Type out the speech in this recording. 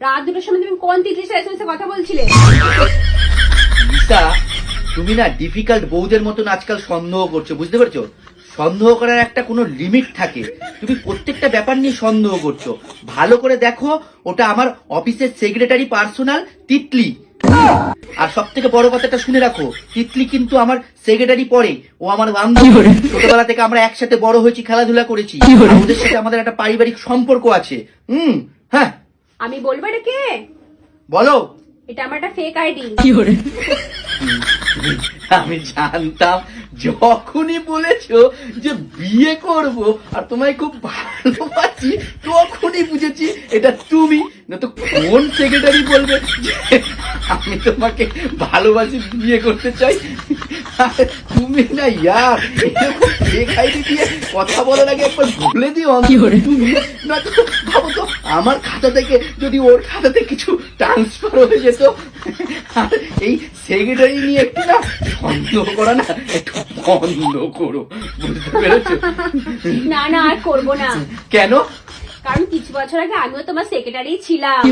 রাত দুটোর সময় তুমি কোন এসে কথা বলছিলে? তুমি না ডিফিকাল্ট বউদের মতন আজকাল সন্দেহ করছ বুঝতে পারছ? সন্দেহ করার একটা কোনো লিমিট থাকে। তুমি প্রত্যেকটা ব্যাপার নিয়ে সন্দেহ করছ। ভালো করে দেখো ওটা আমার অফিসের সেক্রেটারি পার্সোনাল তিতলি। আর সব থেকে বড় কথা কথাটা শুনে রাখো তিতলি কিন্তু আমার সেক্রেটারি পড়ে ও আমার বান্ধবী। ছোটবেলা থেকে আমরা একসাথে বড় হয়েছি খেলাধুলা করেছি। ওদের সাথে আমাদের একটা পারিবারিক সম্পর্ক আছে। হুম হ্যাঁ। আমি বলব এটা কে? বলো। এটা আমার একটা ফেক আইডি কি করে আমি জানতাম যখনই বলেছ যে বিয়ে করব আর তোমায় খুব ভালোবাসি তখনই বুঝেছি এটা তুমি। না তো কোন সেক্রেটারি বলবে যে আমি তোমাকে ভালোবাসি বিয়ে করতে চাই? তুমি না ইয়ার এরকম দিয়ে কথা বলার আগে একবার বলে দিও অন্তত। তুমি না তো ভাবো তো আমার খাতা থেকে যদি ওর খাতাতে কিছু ট্রান্সফার হয়ে যেত আর এই সেক্রেটারি নিয়ে একটু না সন্দেহ করা না একটু বন্ধ করো বুঝতে পেরেছ? না না আর করব না। কেন? কারণ কিছু বছর আগে আমিও তোমার সেক্রেটারি ছিলাম।